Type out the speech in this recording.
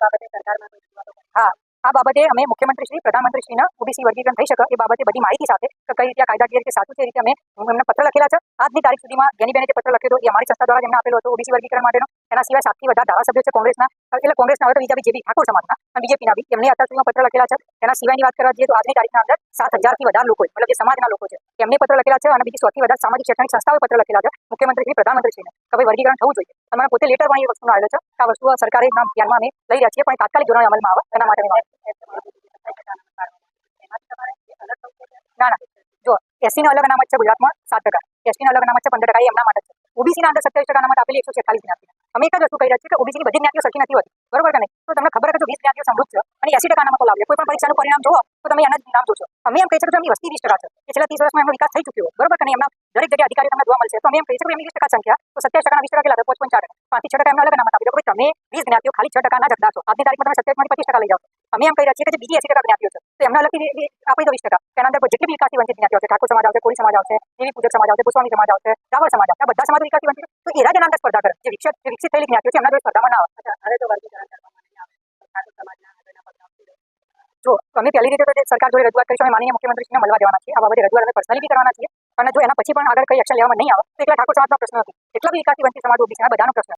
હા આ બાબતે અમે મુખ્યમંત્રી શ્રી પ્રધાનમંત્રીશ્રીના ઓબીસી વર્ગીકરણ થઈ શકે એ બાબતે બધી માહિતી સાથે કઈ રીતે કાયદાકીય રીતે સાચું છે રીતે અમે એમને પત્ર લખેલા છે. આજની તારીખ સુધીમાં જેની બેને પત્ર લખ્યો હતો, એ અમારી સંસ્થા દ્વારા જેમને આપેલો હતો, ઓબીસી વર્ગીકરણ માટેનો. એના સિવાય સાતથી વધારે ધારાસભ્યો છે કોંગ્રેસના. એટલે કોંગ્રેસના હવે તો બીજા બીજેપી ઠાકોર સમાજના અને બીજેપીના બી. એમને અત્યાર સુધીમાં પત્ર લખેલા છે. એના સિવાયની વાત કરવા જઈએ તો આજની તારીખના અંદર સાત હજારથી વધારે લોકો મતલબ જે સમાજના લોકો છે. એમને પત્ર લખેલા છે અને બીજી સૌથી વધારે સામાજિક શૈક્ષણિક સંસ્થાઓએ પત્ર લખેલા છે. મુખ્યમંત્રી શ્રી પ્રધાનમંત્રીશ્રીને કે ભાઈ, વર્ગીકરણ થવું જોઈએ. અને મને પોતે લેટર પણ એ વસ્તુનો આવેલો છે આ વસ્તુ સરકારે નામ ધ્યાનમાં અમે લઈ રહ્યા છીએ, પણ તાત્કાલિક ધોરણે અમલમાં આવે, એના માટે ના ના. જો એસસી નો અલગ અનામત છે ગુજરાતમાં સાત ટકા. એસટી નો અલગ અનામત છે પંદર ટકા એમના માટે છે. ઓબીસી ના અંદર સત્યાવીસ ટકા અનામત આપેલી એકસો છેતાલીસ જ્ઞાતિ અમે એક જ વસ્તુ કહી રહ્યા છીએ કે ઓબીસી ની બધી જ્ઞાતિઓ સરખી નથી હોતી. બરોબર કે નહીં? તો તમને ખબર કે જો વીસ જ્ઞાતિઓ સમૃદ્ધ છે અને એસી ટકા અનામતો લાવીએ કોઈ પણ પરીક્ષાનું પરિણામ જોવો તો તમે એના જ નામ જોશો. અમે એમ કહી શકીએ કે એમની વસ્તી વીસ ટકા છે છેલ્લા ત્રીસ વર્ષમાં એમનો વિકાસ થઈ ચૂક્યો બરોબર કે નહીં? એમના દરેક જગ્યાએ અધિકારી તમને જોવા મળશે. તો અમે એમ કહી છીએ એમની વીસ ટકા સંખ્યા, તો સત્યાવીસ ટકા વીસ ટકા કેટલા? પાંચ પોઈન્ટ ચાર ટકા. પાંચથી છ ટકા એમને અલગ અનામત આપી દો. તમે વીસ જ્ઞાતિઓ ખાલી છ ટકાના જગદાર છો. આજની તારીખમાં તમે સત્યાવીસ પચીસ ટકા લઈ જાઓ. અમે એમ કહી રહ્યા છીએ કે જે બીજી એસી ટકા જ્ઞાતિઓ છે. તો એમના લખી આપી દો વીસ ટકા. તેના અંદર જેટલી વિકાસી વંચિત જ્ઞાતિઓ છે ઠાકોર સમાજ આવશે કોળી સમાજ આવશે દેવી પૂજક સમાજ આવશે ગોસ્વામી સમાજ આવશે રાવળ સમાજ આ બધા સમાજ વિકાસી વંચિત તો એ જ અંદર સ્પર્ધા કરે. જે વિકસિત જે વિકસિત થયેલી જ્ઞાતિઓ છે એમના જોડે સ્પર્ધામાં ના આવે. તો વર્ગીકરણ. જો અમે પહેલી રીતે તો સરકાર જોડે રજૂઆત કરીશું અમે માનીય મુખ્યમંત્રીશ્રીને મળવા દેવાના છીએ. આ બાબતે રજૂઆત અમે પર્સનલી બી કરવાના છીએ. અને જો એના પછી પણ આગળ કઈ એક્શન લેવામાં નહીં આવે તો એકલા ઠાકોર સમાજનો પ્રશ્ન નથી. એટલા બી વિકાસી વંચિત સમાજ ઓબીસી બધાનો પ્રશ્ન છે